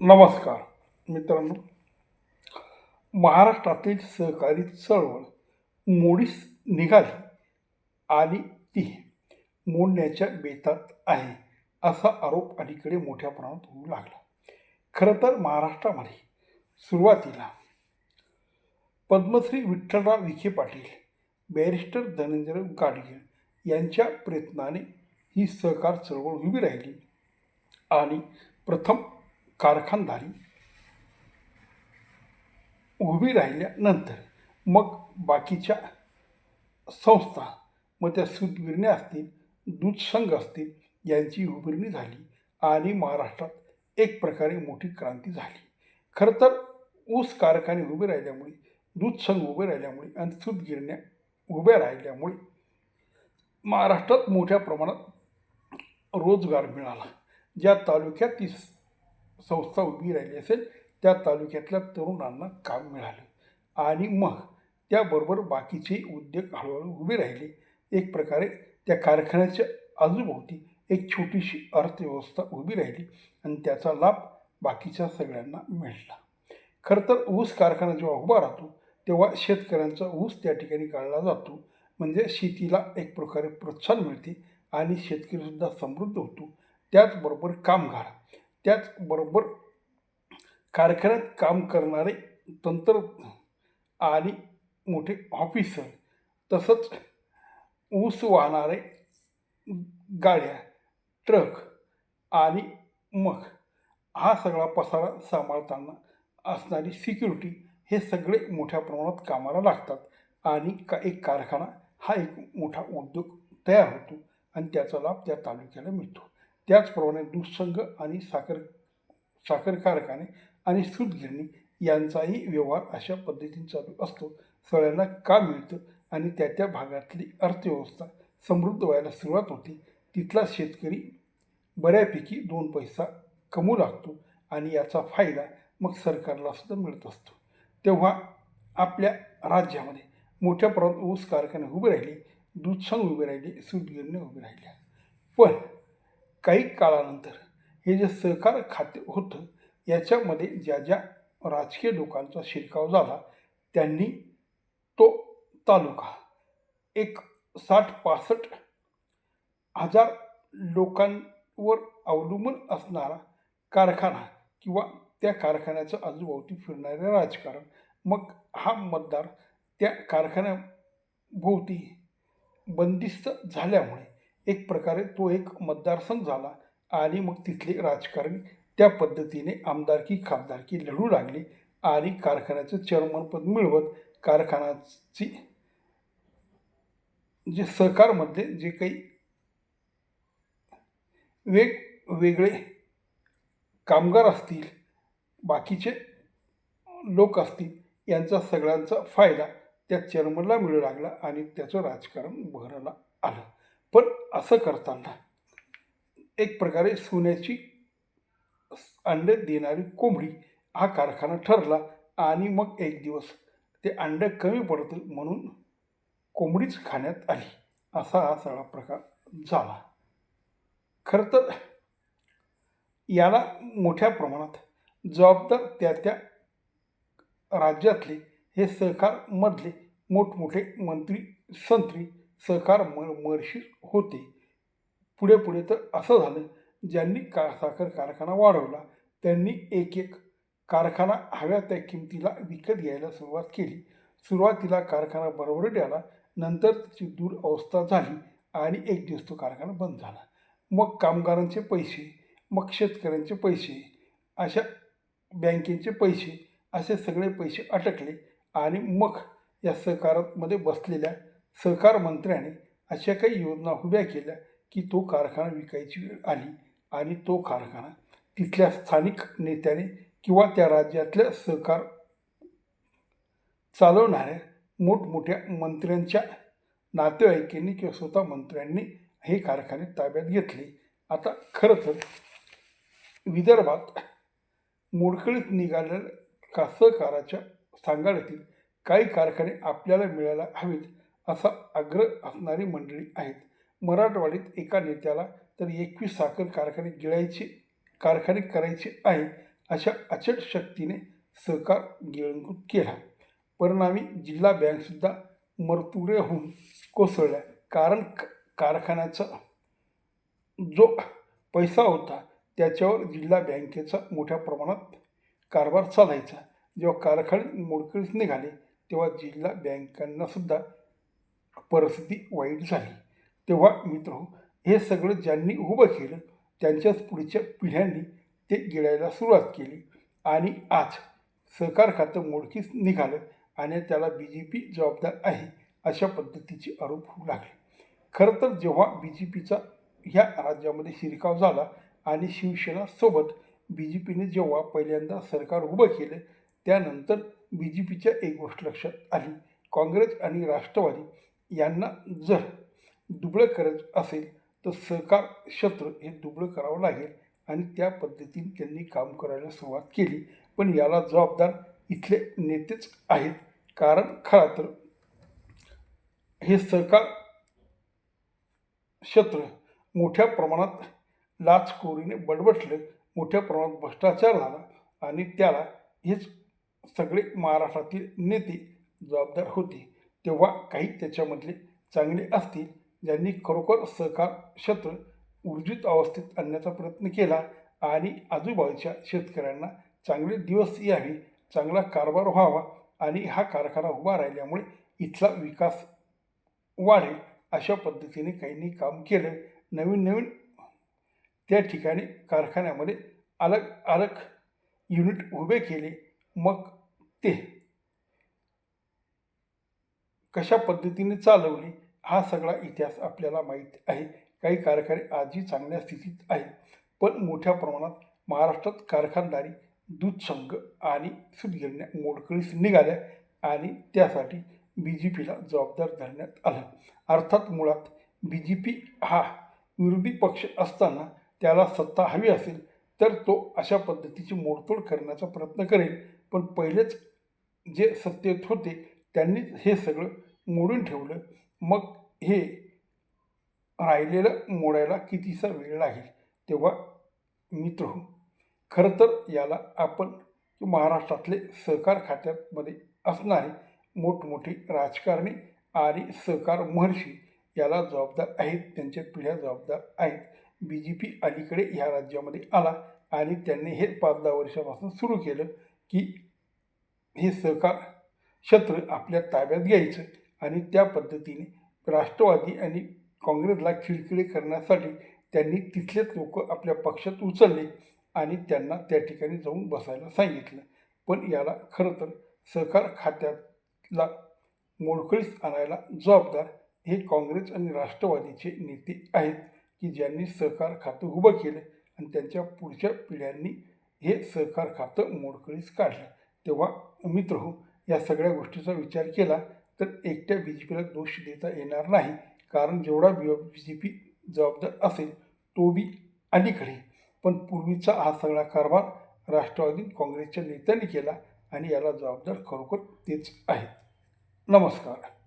नमस्कार मित्रांनो. महाराष्ट्रातील सहकारी चळवळ मोडीस निघाली आणि ती मोडण्याच्या बेतात आहे असा आरोप अलीकडे मोठ्या प्रमाणात होऊ लागला. खरं तर महाराष्ट्रामध्ये सुरुवातीला पद्मश्री विठ्ठलराव विखे पाटील बॅरिस्टर धनंजय गाडगीळ यांच्या प्रयत्नाने ही सहकार चळवळ उभी राहिली आणि प्रथम कारखानदारी उभी राहिल्यानंतर मग बाकीच्या संस्था मग त्या सूतगिरण्या असतील दूध संघ असतील यांची उभारणी झाली आणि महाराष्ट्रात एक प्रकारे मोठी क्रांती झाली. खरं तर ऊस कारखाने उभे राहिल्यामुळे दूध संघ उभे राहिल्यामुळे आणि सूतगिरण्या उभ्या राहिल्यामुळे महाराष्ट्रात मोठ्या प्रमाणात रोजगार मिळाला. ज्या तालुक्यात ती संस्था उभी राहिली असेल त्या तालुक्यातल्या तरुणांना काम मिळालं. आणि मग त्याबरोबर बाकीचे उद्योग हळूहळू उभे राहिले. एक प्रकारे त्या कारखान्याच्या आजूभोवती एक छोटीशी अर्थव्यवस्था उभी राहिली आणि त्याचा लाभ बाकीच्या सगळ्यांना मिळला. खरं तर ऊस कारखाना जेव्हा उभा राहतो तेव्हा शेतकऱ्यांचा ऊस त्या ठिकाणी काढला जातो. म्हणजे शेतीला एक प्रकारे प्रोत्साहन मिळते आणि शेतकरीसुद्धा समृद्ध होतो. त्याचबरोबर कामगार. त्याचबरोबर कारखान्यात काम करणारे तंत्र आणि मोठे ऑफिसर तसंच ऊस वाहणारे गाड्या ट्रक आणि मग हा सगळा पसारा सांभाळताना असणारी सिक्युरिटी हे सगळे मोठ्या प्रमाणात कामाला लागतात आणि का एक कारखाना हा एक मोठा उद्योग तयार होतो आणि त्याचा लाभ त्या तालुक्याला मिळतो. त्याचप्रमाणे दूध आणि साखर साखर कारखाने आणि सूतगिरणी यांचाही व्यवहार अशा पद्धतीने चालू असतो. सगळ्यांना काम मिळतं आणि त्या त्या भागातली अर्थव्यवस्था समृद्ध व्हायला सुरुवात होते तिथला शेतकरी बऱ्यापैकी दोन पैसा कमवू लागतो आणि याचा फायदा मग सरकारला सुद्धा मिळत असतो. तेव्हा आपल्या राज्यामध्ये मोठ्या प्रमाणात ऊस कारखाने उभे राहिले दूधसंघ उभे राहिले सूतगिरण्या उभे राहिल्या. पण काही काळानंतर हे जे सहकार खाते होतं याच्यामध्ये ज्या ज्या राजकीय लोकांचा शिरकाव झाला त्यांनी तो तालुका एक साठ पासष्ट हजार लोकांवर अवलंबून असणारा कारखाना किंवा त्या कारखान्याचं आजूबाजूती फिरणारे राजकारण मग हा मतदार त्या कारखान्याभोवती बंदिस्त झाल्यामुळे एक प्रकारे तो एक मतदारसंघ झाला. आणि मग तिथले राजकारणी त्या पद्धतीने आमदारकी खासदारकी लढू लागली. आणि कारखान्याचं चेअरमनपद मिळवत कारखान्याची जे सहकारमधले जे काही वेगवेगळे कामगार असतील बाकीचे लोक असतील यांचा सगळ्यांचा फायदा त्या चेअरमनला मिळू लागला आणि त्याचं राजकारण बहराला आलं. पण असं करताना एक प्रकारे सोन्याची अंडे देणारी कोंबडी हा कारखाना ठरला आणि मग एक दिवस ते अंडं कमी पडतं म्हणून कोंबडीच खाण्यात आली. असा हा सगळा प्रकार झाला. खरं तर याला मोठ्या प्रमाणात जबाबदार त्या त्या राज्यातले हे सहकारमधले मोठमोठे मंत्री संत्री सहकार म मर्शी होते. पुढे पुढे तर असं झालं ज्यांनी का साखर कारखाना वाढवला त्यांनी एक एक कारखाना हव्या त्या किमतीला विकत घ्यायला सुरुवात केली. सुरुवातीला कारखाना बरोबर आला नंतर त्याची दूर अवस्था झाली आणि एक दिवस तो कारखाना बंद झाला. मग कामगारांचे पैसे मग शेतकऱ्यांचे पैसे अशा बँकेचे पैसे असे सगळे पैसे अटकले आणि मग या सहकारामध्ये बसलेल्या सहकार मंत्र्याने अशा काही योजना उभ्या केल्या की तो कारखाना विकायची वेळ आली आणि तो कारखाना तिथल्या स्थानिक नेत्याने किंवा त्या राज्यातल्या सहकार चालवणाऱ्या मोठमोठ्या मंत्र्यांच्या नातेवाईकांनी किंवा स्वतः मंत्र्यांनी हे कारखाने ताब्यात घेतले. आता खरं तर विदर्भात मोडकळीत निघालेल्या का सहकाराच्या सांगाड्यातील काही कारखाने आपल्याला मिळायला हवेत असा आग्रह असणारी मंडळी आहेत. मराठवाडीत एका नेत्याला तर एकवीस साखर कारखाने गिळायचे कारखाने करायचे आहे अशा अचट शक्तीने सहकार गिळंकृत केला. परिणामी जिल्हा बँकसुद्धा मरतुरे होऊन कोसळल्या. कारण क- कारखान्याचा जो पैसा होता त्याच्यावर जिल्हा बँकेचा मोठ्या प्रमाणात कारभार चालायचा. जेव्हा कारखाने मोडकळीस निघाले तेव्हा जिल्हा बँकांनासुद्धा परिस्थिती वाईट झाली. तेव्हा मित्र हे सगळं ज्यांनी उभं केलं त्यांच्याच पुढच्या पिढ्यांनी ते गिळायला सुरुवात केली. आणि आज सहकार खातं मोडकीस निघालं आणि त्याला बी जे पी जबाबदार आहे अशा पद्धतीचे आरोप होऊ लागले. खरं तर जेव्हा बी जे पीचा ह्या राज्यामध्ये शिरकाव झाला आणि शिवसेनासोबत बी जे पीने जेव्हा पहिल्यांदा सरकार उभं केलं त्यानंतर बी जे पीच्या एक गोष्ट लक्षात आली. काँग्रेस आणि राष्ट्रवादी यांना जर दुबळं करायचं असेल तर सहकार क्षेत्र हे दुबळं करावं लागेल आणि त्या पद्धतीने त्यांनी काम करायला सुरुवात केली. पण याला जबाबदार इथले नेतेच आहेत. कारण खरा तर हे सहकार क्षेत्र मोठ्या प्रमाणात लाचखोरीने बडबडलं मोठ्या प्रमाणात भ्रष्टाचार झाला आणि त्याला हेच सगळे महाराष्ट्रातील नेते जबाबदार होते. तेव्हा काही त्याच्यामधले चांगले असतील ज्यांनी खरोखर सहकार क्षेत्र ऊर्जित अवस्थेत आणण्याचा प्रयत्न केला आणि आजूबाजूच्या शेतकऱ्यांना चांगले दिवस यावे चांगला कारभार व्हावा आणि हा कारखाना उभा राहिल्यामुळे इथला विकास वाढेल अशा पद्धतीने काहींनी काम केलं. नवीन नवीन त्या ठिकाणी कारखान्यामध्ये अलग अलग युनिट उभे केले. मग ते कशा पद्धतीने चालवली हा सगळा इतिहास आपल्याला माहीत आहे. काही कारखाने आजही चांगल्या स्थितीत आहेत पण मोठ्या प्रमाणात महाराष्ट्रात कारखानदारी दूध संघ आणि सुदगिरण्या मोडकळीस निघाल्या आणि त्यासाठी बी जे पीला जबाबदार धरण्यात आलं. अर्थात मुळात बी जे पी हा विरोधी पक्ष असताना त्याला सत्ता हवी असेल तर तो अशा पद्धतीची मोडतोड करण्याचा प्रयत्न करेल. पण पहिलेच जे सत्तेत होते त्यांनीच हे सगळं मोडून ठेवलं. मग हे राहिलेलं मोडायला कितीसा वेळ लागेल? तेव्हा मित्र हो. खरं तर याला आपण महाराष्ट्रातले सहकार खात्यामध्ये असणारे मोठमोठे राजकारणी आणि सहकार महर्षी याला जबाबदार आहेत. त्यांच्या पिढ्या जबाबदार आहेत. बी जे पी अलीकडे ह्या राज्यामध्ये आला आणि त्यांनी हे पाच दहा वर्षापासून सुरू केलं की हे सहकार क्षेत्र आपल्या ताब्यात घ्यायचं आणि त्या पद्धतीने राष्ट्रवादी आणि काँग्रेसला खिळखिळे करण्यासाठी त्यांनी तिथलेच लोक आपल्या पक्षात उचलले आणि त्यांना त्या ठिकाणी जाऊन बसायला सांगितलं. पण याला खरं तर सहकार खात्यातला मोडकळीस आणायला जबाबदार हे काँग्रेस आणि राष्ट्रवादीचे नेते आहेत की ज्यांनी सहकार खातं उभं केलं आणि त्यांच्या पुढच्या पिढ्यांनी हे सहकार खातं मोडकळीस काढलं. तेव्हा मित्र हो या सगळ्या गोष्टीचा विचार केला तर एकट्या बी जे पीला दोष देता येणार नाही. कारण जेवढा बी बी जे पी जबाबदार असेल तो बी अलीकडे. पण पूर्वीचा हा सगळा कारभार राष्ट्रवादी काँग्रेसच्या नेत्यांनी केला आणि याला जबाबदार खरोखर तेच आहेत. नमस्कार.